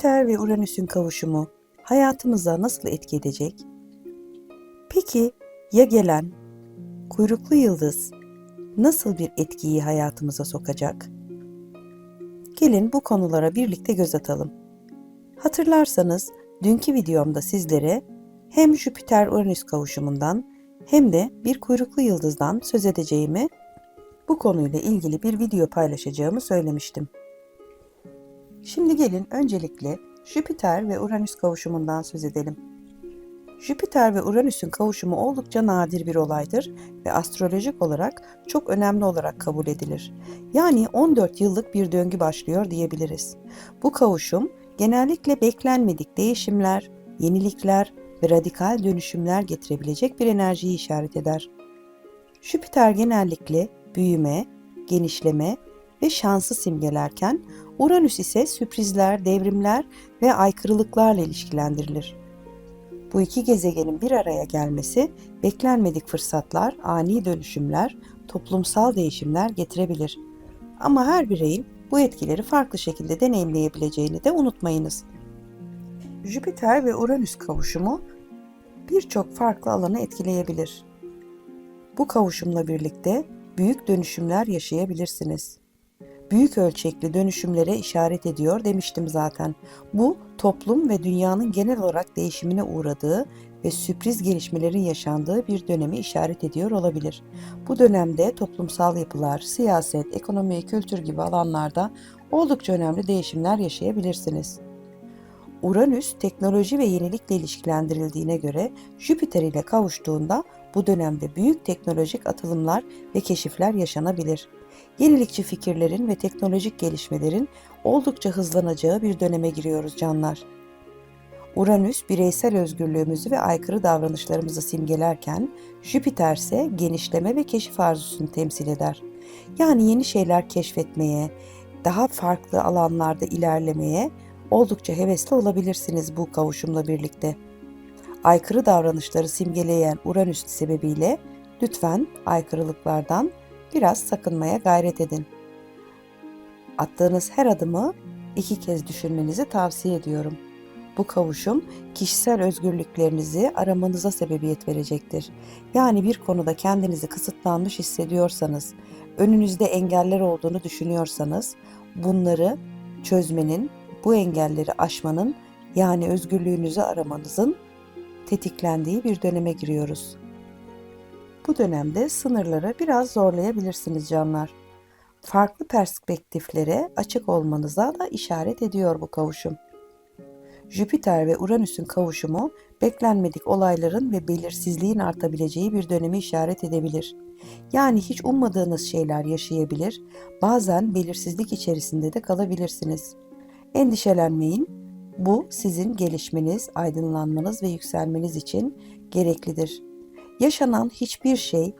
Jüpiter ve Uranüs'ün kavuşumu hayatımıza nasıl etki edecek? Peki ya gelen kuyruklu yıldız nasıl bir etkiyi hayatımıza sokacak? Gelin bu konulara birlikte göz atalım. Hatırlarsanız dünkü videomda sizlere hem Jüpiter-Uranüs kavuşumundan hem de bir kuyruklu yıldızdan söz edeceğimi, bu konuyla ilgili bir video paylaşacağımı söylemiştim. Şimdi gelin öncelikle Jüpiter ve Uranüs kavuşumundan söz edelim. Jüpiter ve Uranüs'ün kavuşumu oldukça nadir bir olaydır ve astrolojik olarak çok önemli olarak kabul edilir. Yani 14 yıllık bir döngü başlıyor diyebiliriz. Bu kavuşum genellikle beklenmedik değişimler, yenilikler ve radikal dönüşümler getirebilecek bir enerjiyi işaret eder. Jüpiter genellikle büyüme, genişleme ve şansı simgelerken Uranüs ise sürprizler, devrimler ve aykırılıklarla ilişkilendirilir. Bu iki gezegenin bir araya gelmesi beklenmedik fırsatlar, ani dönüşümler, toplumsal değişimler getirebilir. Ama her bireyin bu etkileri farklı şekilde deneyimleyebileceğini de unutmayınız. Jüpiter ve Uranüs kavuşumu birçok farklı alanı etkileyebilir. Bu kavuşumla birlikte büyük dönüşümler yaşayabilirsiniz. Büyük ölçekli dönüşümlere işaret ediyor demiştim zaten. Bu toplum ve dünyanın genel olarak değişimine uğradığı ve sürpriz gelişmelerin yaşandığı bir dönemi işaret ediyor olabilir. Bu dönemde toplumsal yapılar, siyaset, ekonomi, kültür gibi alanlarda oldukça önemli değişimler yaşayabilirsiniz. Uranüs teknoloji ve yenilikle ilişkilendirildiğine göre Jüpiter ile kavuştuğunda bu dönemde büyük teknolojik atılımlar ve keşifler yaşanabilir. Yenilikçi fikirlerin ve teknolojik gelişmelerin oldukça hızlanacağı bir döneme giriyoruz canlar. Uranüs bireysel özgürlüğümüzü ve aykırı davranışlarımızı simgelerken Jüpiter ise genişleme ve keşif arzusunu temsil eder. Yani yeni şeyler keşfetmeye, daha farklı alanlarda ilerlemeye oldukça hevesli olabilirsiniz bu kavuşumla birlikte. Aykırı davranışları simgeleyen Uranüs sebebiyle lütfen aykırılıklardan biraz sakınmaya gayret edin. Attığınız her adımı iki kez düşünmenizi tavsiye ediyorum. Bu kavuşum kişisel özgürlüklerinizi aramanıza sebebiyet verecektir. Yani bir konuda kendinizi kısıtlanmış hissediyorsanız, önünüzde engeller olduğunu düşünüyorsanız, bunları çözmenin, bu engelleri aşmanın yani özgürlüğünüzü aramanızın tetiklendiği bir döneme giriyoruz. Bu dönemde sınırları biraz zorlayabilirsiniz canlar. Farklı perspektiflere açık olmanıza da işaret ediyor bu kavuşum. Jüpiter ve Uranüs'ün kavuşumu beklenmedik olayların ve belirsizliğin artabileceği bir dönemi işaret edebilir. Yani hiç ummadığınız şeyler yaşayabilir, bazen belirsizlik içerisinde de kalabilirsiniz. Endişelenmeyin, bu sizin gelişmeniz, aydınlanmanız ve yükselmeniz için gereklidir. Yaşanan hiçbir şey,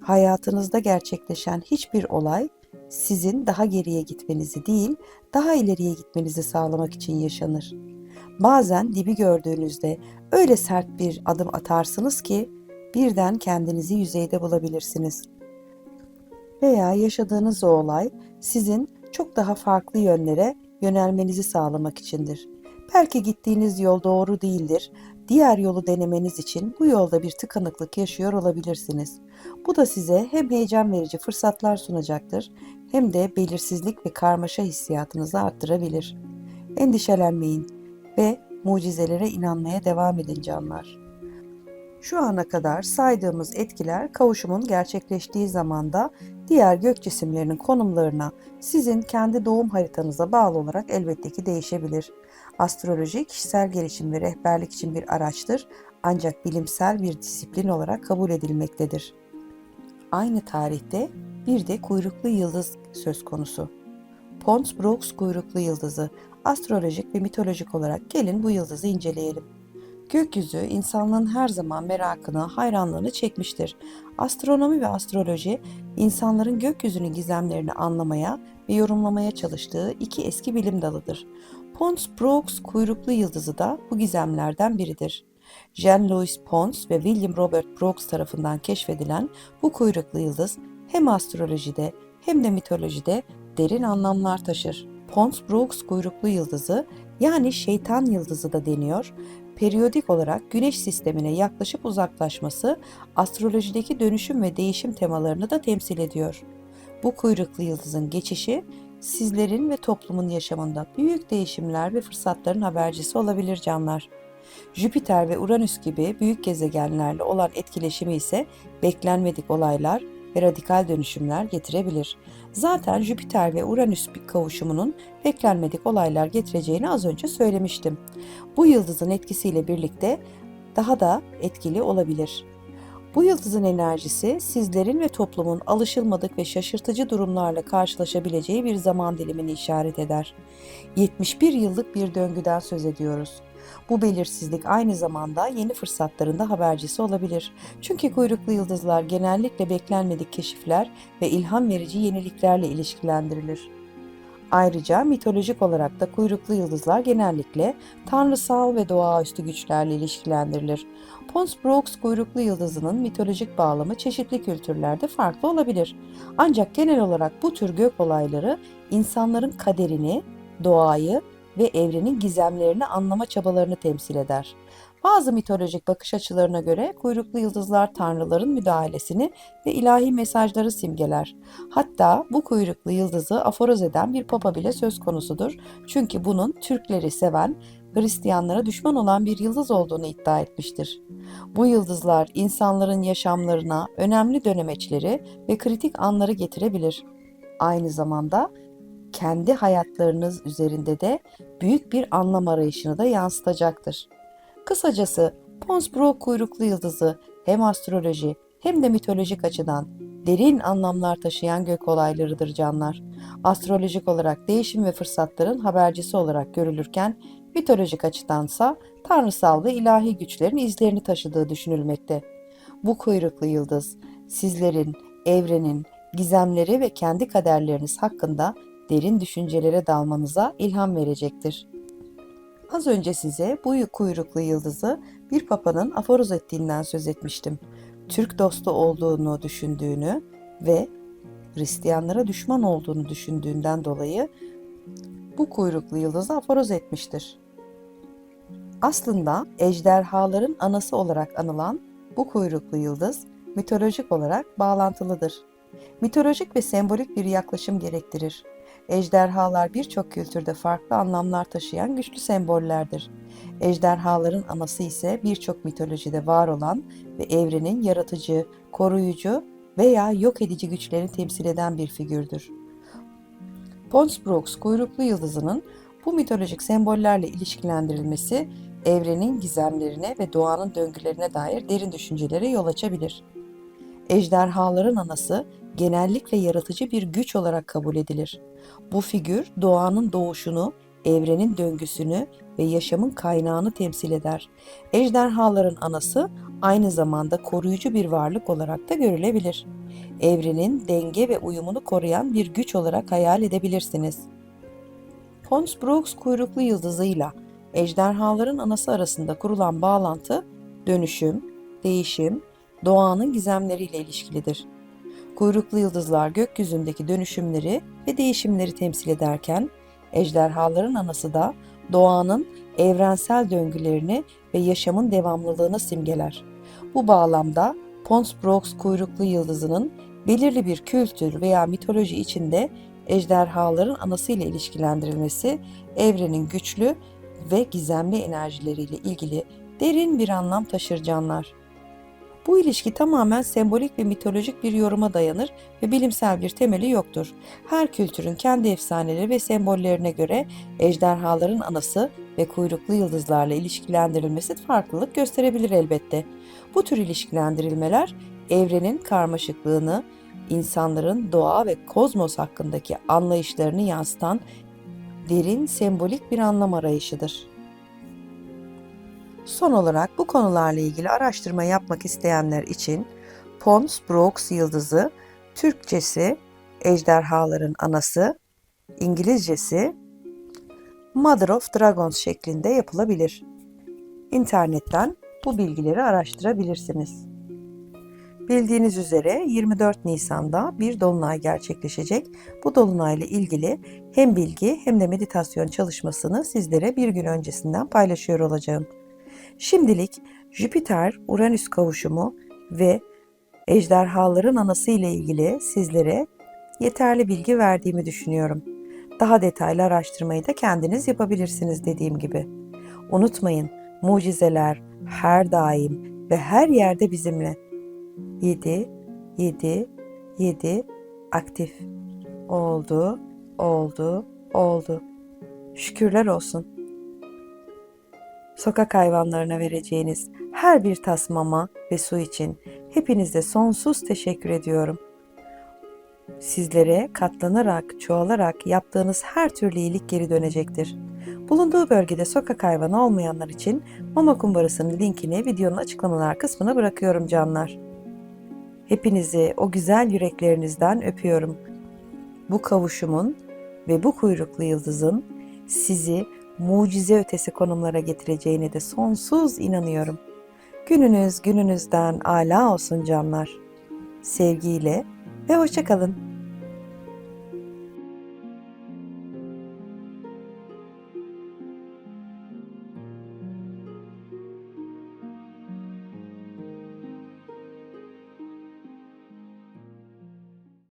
hayatınızda gerçekleşen hiçbir olay sizin daha geriye gitmenizi değil, daha ileriye gitmenizi sağlamak için yaşanır. Bazen dibi gördüğünüzde öyle sert bir adım atarsınız ki birden kendinizi yüzeyde bulabilirsiniz. Veya yaşadığınız o olay sizin çok daha farklı yönlere yönelmenizi sağlamak içindir. Belki gittiğiniz yol doğru değildir. Diğer yolu denemeniz için bu yolda bir tıkanıklık yaşıyor olabilirsiniz. Bu da size hem heyecan verici fırsatlar sunacaktır hem de belirsizlik ve karmaşa hissiyatınızı arttırabilir. Endişelenmeyin ve mucizelere inanmaya devam edin canlar. Şu ana kadar saydığımız etkiler kavuşumun gerçekleştiği zamanda diğer gök cisimlerinin konumlarına sizin kendi doğum haritanıza bağlı olarak elbette ki değişebilir. Astroloji kişisel gelişim ve rehberlik için bir araçtır ancak bilimsel bir disiplin olarak kabul edilmektedir. Aynı tarihte bir de kuyruklu yıldız söz konusu. Pons Brooks kuyruklu yıldızı astrolojik ve mitolojik olarak gelin bu yıldızı inceleyelim. Gökyüzü insanlığın her zaman merakını, hayranlığını çekmiştir. Astronomi ve astroloji insanların gökyüzünün gizemlerini anlamaya ve yorumlamaya çalıştığı iki eski bilim dalıdır. Pons Brooks kuyruklu yıldızı da bu gizemlerden biridir. Jean-Louis Pons ve William Robert Brooks tarafından keşfedilen bu kuyruklu yıldız hem astrolojide hem de mitolojide derin anlamlar taşır. Pons Brooks kuyruklu yıldızı yani şeytan yıldızı da deniyor, periyodik olarak Güneş sistemine yaklaşıp uzaklaşması astrolojideki dönüşüm ve değişim temalarını da temsil ediyor. Bu kuyruklu yıldızın geçişi sizlerin ve toplumun yaşamında büyük değişimler ve fırsatların habercisi olabilir canlar. Jüpiter ve Uranüs gibi büyük gezegenlerle olan etkileşimi ise beklenmedik olaylar ve radikal dönüşümler getirebilir. Zaten Jüpiter ve Uranüs bir kavuşumunun beklenmedik olaylar getireceğini az önce söylemiştim. Bu yıldızın etkisiyle birlikte daha da etkili olabilir. Bu yıldızın enerjisi sizlerin ve toplumun alışılmadık ve şaşırtıcı durumlarla karşılaşabileceği bir zaman dilimini işaret eder. 71 yıllık bir döngüden söz ediyoruz. Bu belirsizlik aynı zamanda yeni fırsatların da habercisi olabilir. Çünkü kuyruklu yıldızlar genellikle beklenmedik keşifler ve ilham verici yeniliklerle ilişkilendirilir. Ayrıca mitolojik olarak da kuyruklu yıldızlar genellikle tanrısal ve doğaüstü güçlerle ilişkilendirilir. Pons Brooks kuyruklu yıldızının mitolojik bağlamı çeşitli kültürlerde farklı olabilir. Ancak genel olarak bu tür gök olayları insanların kaderini, doğayı ve evrenin gizemlerini anlama çabalarını temsil eder. Bazı mitolojik bakış açılarına göre kuyruklu yıldızlar tanrıların müdahalesini ve ilahi mesajları simgeler. Hatta bu kuyruklu yıldızı aforoz eden bir papa bile söz konusudur. Çünkü bunun Türkleri seven, Hristiyanlara düşman olan bir yıldız olduğunu iddia etmiştir. Bu yıldızlar insanların yaşamlarına önemli dönemeçleri ve kritik anları getirebilir. Aynı zamanda kendi hayatlarınız üzerinde de büyük bir anlam arayışını da yansıtacaktır. Kısacası Pons Brook kuyruklu yıldızı hem astroloji hem de mitolojik açıdan derin anlamlar taşıyan gök olaylarıdır canlar. Astrolojik olarak değişim ve fırsatların habercisi olarak görülürken mitolojik açıdansa tanrısal ve ilahi güçlerin izlerini taşıdığı düşünülmekte. Bu kuyruklu yıldız sizlerin, evrenin, gizemleri ve kendi kaderleriniz hakkında derin düşüncelere dalmanıza ilham verecektir. Az önce size bu kuyruklu yıldızı bir papanın aforoz ettiğinden söz etmiştim. Türk dostu olduğunu düşündüğünü ve Hristiyanlara düşman olduğunu düşündüğünden dolayı bu kuyruklu yıldızı aforoz etmiştir. Aslında ejderhaların anası olarak anılan bu kuyruklu yıldız mitolojik olarak bağlantılıdır. Mitolojik ve sembolik bir yaklaşım gerektirir. Ejderhalar birçok kültürde farklı anlamlar taşıyan güçlü sembollerdir. Ejderhaların anası ise birçok mitolojide var olan ve evrenin yaratıcı, koruyucu veya yok edici güçlerini temsil eden bir figürdür. Pons Brooks kuyruklu yıldızının bu mitolojik sembollerle ilişkilendirilmesi evrenin gizemlerine ve doğanın döngülerine dair derin düşüncelere yol açabilir. Ejderhaların anası genellikle yaratıcı bir güç olarak kabul edilir. Bu figür doğanın doğuşunu, evrenin döngüsünü ve yaşamın kaynağını temsil eder. Ejderhaların anası aynı zamanda koruyucu bir varlık olarak da görülebilir. Evrenin denge ve uyumunu koruyan bir güç olarak hayal edebilirsiniz. Pons Brooks kuyruklu yıldızıyla ejderhaların anası arasında kurulan bağlantı dönüşüm, değişim, doğanın gizemleriyle ilişkilidir. Kuyruklu yıldızlar gökyüzündeki dönüşümleri ve değişimleri temsil ederken ejderhaların anası da doğanın evrensel döngülerini ve yaşamın devamlılığını simgeler. Bu bağlamda Pons Brooks kuyruklu yıldızının belirli bir kültür veya mitoloji içinde ejderhaların anası ile ilişkilendirilmesi evrenin güçlü ve gizemli enerjileriyle ilgili derin bir anlam taşır canlar. Bu ilişki tamamen sembolik ve mitolojik bir yoruma dayanır ve bilimsel bir temeli yoktur. Her kültürün kendi efsaneleri ve sembollerine göre ejderhaların anası ve kuyruklu yıldızlarla ilişkilendirilmesi farklılık gösterebilir elbette. Bu tür ilişkilendirilmeler evrenin karmaşıklığını, insanların doğa ve kozmos hakkındaki anlayışlarını yansıtan derin sembolik bir anlam arayışıdır. Son olarak bu konularla ilgili araştırma yapmak isteyenler için Pons Brooks yıldızı, Türkçesi ejderhaların anası, İngilizcesi Mother of Dragons şeklinde yapılabilir. İnternetten bu bilgileri araştırabilirsiniz. Bildiğiniz üzere 24 Nisan'da bir dolunay gerçekleşecek. Bu dolunayla ilgili hem bilgi hem de meditasyon çalışmasını sizlere bir gün öncesinden paylaşıyor olacağım. Şimdilik Jüpiter-Uranüs kavuşumu ve ejderhaların anası ile ilgili sizlere yeterli bilgi verdiğimi düşünüyorum. Daha detaylı araştırmayı da kendiniz yapabilirsiniz dediğim gibi. Unutmayın, mucizeler her daim ve her yerde bizimle. 7 7 7 aktif. Oldu, oldu, oldu. Şükürler olsun. Sokak hayvanlarına vereceğiniz her bir tas mama ve su için hepinize sonsuz teşekkür ediyorum. Sizlere katlanarak, çoğalarak yaptığınız her türlü iyilik geri dönecektir. Bulunduğu bölgede sokak hayvanı olmayanlar için mama kumbarasının linkini videonun açıklamalar kısmına bırakıyorum canlar. Hepinizi o güzel yüreklerinizden öpüyorum. Bu kavuşumun ve bu kuyruklu yıldızın sizi mucize ötesi konumlara getireceğine de sonsuz inanıyorum. Gününüz gününüzden ala olsun canlar. Sevgiyle ve hoşçakalın.